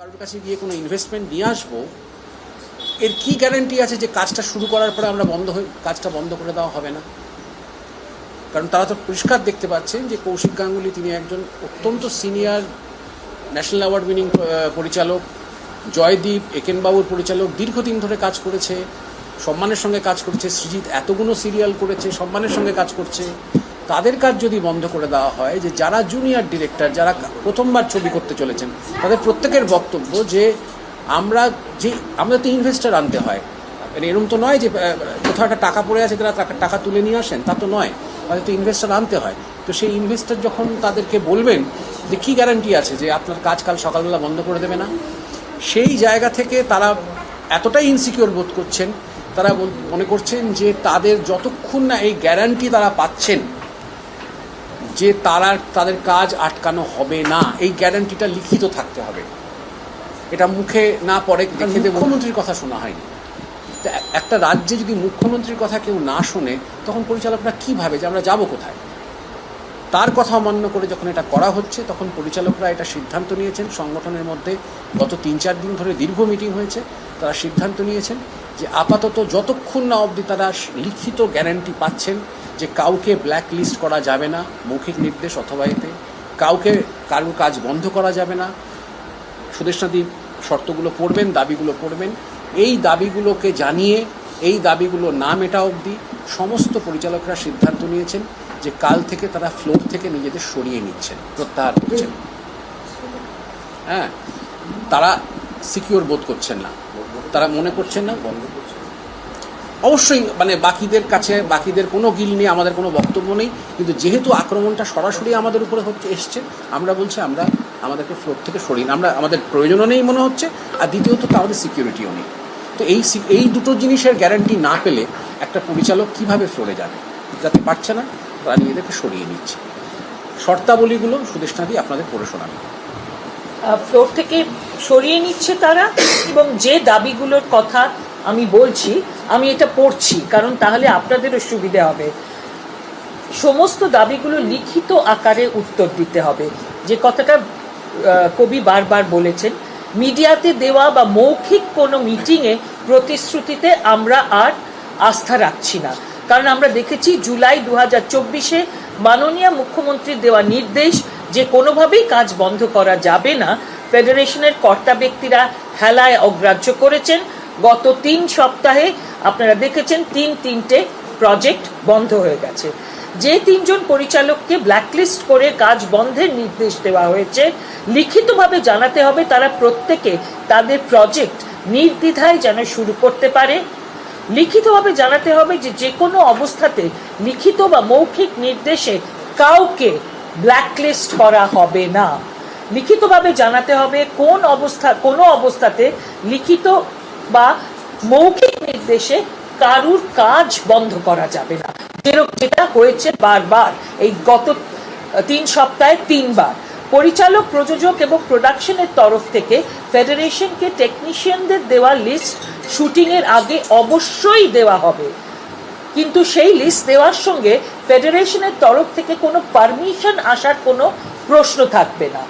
কারোর কাছে গিয়ে কোনো ইনভেস্টমেন্ট নিয়ে আসব, এর কি গ্যারান্টি আছে যে কাজটা শুরু করার পরে আমরা বন্ধ হয়ে কাজটা বন্ধ করে দেওয়া হবে না? কারণ তারা তো পরিষ্কার দেখতে পাচ্ছেন যে কৌশিক গাঙ্গুলি তিনি একজন অত্যন্ত সিনিয়র ন্যাশনাল অ্যাওয়ার্ড উইনিং পরিচালক, জয়দীপ একেনবাবুর পরিচালক, দীর্ঘদিন ধরে কাজ করেছে, সম্মানের সঙ্গে কাজ করছে, সৃজিত এতগুলো সিরিয়াল করেছে, সম্মানের সঙ্গে কাজ করছে। তাদের কাজ যদি বন্ধ করে দেওয়া হয়, যে যারা জুনিয়র ডিরেক্টর যারা প্রথমবার ছবি করতে চলেছেন, তাদের প্রত্যেকের বক্তব্য যে আমরা যে, আমরা তো ইনভেস্টার আনতে হয়। মানে এরকম তো নয় যে কোথাও একটা টাকা পড়ে আছে তারা টাকা- টাকা তুলে নিয়ে আসেন, তা তো নয়। তাদের তো ইনভেস্টার আনতে হয়। তো সেই ইনভেস্টার যখন তাদেরকে বলবেন যে কী গ্যারান্টি আছে যে আপনার কাজ কাল সকালবেলা বন্ধ করে দেবে না? সেই জায়গা থেকে তারা এতটাই ইনসিকিওর বোধ করছেন, তারা মনে করছেন যে তাদের যতক্ষণ না এই গ্যারান্টি তারা পাচ্ছেন যে তারা তাদের কাজ আটকানো হবে না এই গ্যারান্টিটা লিখিত থাকতে হবে। এটা মুখে না পড়ে দেখে মুখ্যমন্ত্রীর কথা শোনা হয়নি। একটা রাজ্যে যদি মুখ্যমন্ত্রীর কথা কেউ না শোনে তখন পরিচালকরা কী ভাবে যে আমরা যাব কোথায়? তার কথা অমান্য করে যখন এটা করা হচ্ছে তখন পরিচালকরা এটা সিদ্ধান্ত নিয়েছেন। সংগঠনের মধ্যে গত তিন চার দিন ধরে দীর্ঘ মিটিং হয়েছে। তারা সিদ্ধান্ত নিয়েছেন যে আপাতত যতক্ষণ না অবধি তারা লিখিত গ্যারান্টি পাচ্ছেন যে কাউকে ব্ল্যাক লিস্ট করা যাবে না, মৌখিক নির্দেশ অথবা এতে, কাউকে কারোর কাজ বন্ধ করা যাবে না সুদেশনাদি শর্তগুলো পড়বেন, দাবিগুলো পড়বেন, এই দাবিগুলোকে জানিয়ে, এই দাবিগুলো না মেটা অবধি সমস্ত পরিচালকরা সিদ্ধান্ত নিয়েছেন যে কাল থেকে তারা ফ্লোর থেকে নিজেদের সরিয়ে নিচ্ছেন, প্রত্যাহার করছেন। হ্যাঁ তারা সিকিওর বোধ করছেন না। তারা মনে করছেন না? বন্ধ অবশ্যই মানে বাকিদের কাছে, বাকিদের কোনো গিল নেই, আমাদের কোনো বক্তব্য নেই, কিন্তু যেহেতু আক্রমণটা সরাসরি আমাদের উপরে হচ্ছে, এসছে, আমরা বলছি আমরা আমাদেরকে ফ্লোর থেকে সরিয়ে। আমরা, আমাদের প্রয়োজনও নেই মনে হচ্ছে, আর দ্বিতীয়ত তো আমাদের সিকিউরিটিও নেই। তো এই এই দুটো জিনিসের গ্যারান্টি না পেলে একটা পরিচালক কীভাবে ফ্লোরে যাবে? যাতে পারছে না, তারা নিজেদেরকে সরিয়ে নিচ্ছে। শর্তাবলীগুলো সুদেশনাদি আপনাদের পড়ে শোনাবে। ফ্লোর থেকে সরিয়ে নিচ্ছে তারা এবং যে দাবিগুলোর কথা আমি বলছি, আমি এটা পড়ছি, কারণ তাহলে আপনাদেরও সুবিধা হবে। সমস্ত দাবিগুলো লিখিত আকারে উত্তর দিতে হবে। যে কথাটা কবি বারবার বলেছেন, মিডিয়াতে দেওয়া বা মৌখিক কোনো মিটিংয়ে প্রতিশ্রুতিতে আমরা আর আস্থা রাখছি না। কারণ আমরা দেখেছি, জুলাই দু হাজার চব্বিশে মাননীয় মুখ্যমন্ত্রীর দেওয়া নির্দেশ যে কোনোভাবেই কাজ বন্ধ করা যাবে না। ফেডারেশনের কর্তা ব্যক্তিরা হেলায় অগ্রাহ্য করেছেন। গত তিন সপ্তাহে আপনারা দেখেছেন তিন তিনটে প্রজেক্ট বন্ধ হয়ে গেছে। যে তিনজন পরিচালককে ব্ল্যাকলিস্ট করে কাজ বন্ধের নির্দেশ দেওয়া হয়েছে, লিখিতভাবে জানাতে হবে তারা প্রত্যেকে তাদের প্রজেক্ট নির্দ্বিধায় যেন শুরু করতে পারে। লিখিতভাবে জানাতে হবে যে যে কোনো অবস্থাতে লিখিত বা মৌখিক নির্দেশে কাউকে ব্ল্যাকলিস্ট করা হবে না। লিখিতভাবে জানাতে হবে কোন অবস্থা, কোনো অবস্থাতে লিখিত বা মৌখিক নির্দেশে কারুর কাজ বন্ধ করা যাবে না। যেরকম যেটা হয়েছে বারবার, এই গত তিন সপ্তাহে তিনবার। পরিচালক, প্রযোজক এবং প্রোডাকশনের তরফ থেকে ফেডারেশনকে টেকনিশিয়ানদের দেওয়া লিস্ট শুটিংয়ের আগে অবশ্যই দেওয়া হবে। কিন্তু সেই লিস্ট দেওয়ার সঙ্গে ফেডারেশনের তরফ থেকে কোনো পারমিশন আসার কোনো প্রশ্ন থাকবে না।